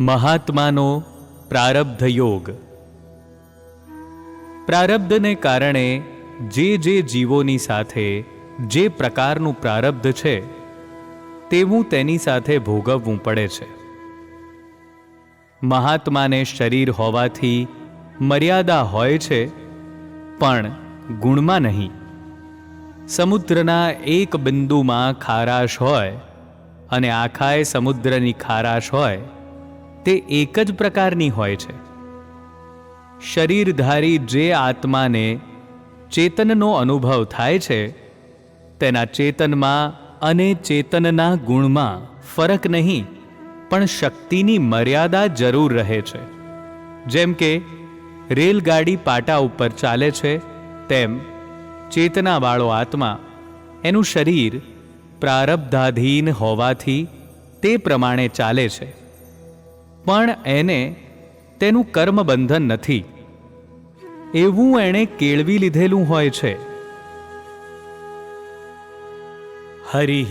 મહાત્માનો પ્રારબ્ધ યોગ. પ્રારબ્ધને કારણે જે જે જીવોની સાથે જે પ્રકારનું પ્રારબ્ધ છે, તેવું તેની સાથે ભોગવવું પડે છે. મહાત્માને શરીર હોવાથી મર્યાદા હોય છે, પણ ગુણમાં નહીં. સમુદ્રના એક બિંદુમાં ખારાશ હોય અને આખાય સમુદ્રની ખારાશ હોય તે એક જ પ્રકારની હોય છે. શરીરધારી જે આત્માને ચેતનનો અનુભવ થાય છે, તેના ચેતનમાં અને ચેતનના ગુણમાં ફરક નહીં, પણ શક્તિની મર્યાદા જરૂર રહે છે. જેમ કે, રેલગાડી પાટા ઉપર ચાલે છે, તેમ ચેતનાવાળો આત્મા એનું શરીર પ્રારબ્ધાધીન હોવાથી તે પ્રમાણે ચાલે છે. પણ એને તેનું કર્મબંધન નથી. એવું એણે કેળવી લીધેલું હોય છે. હરિ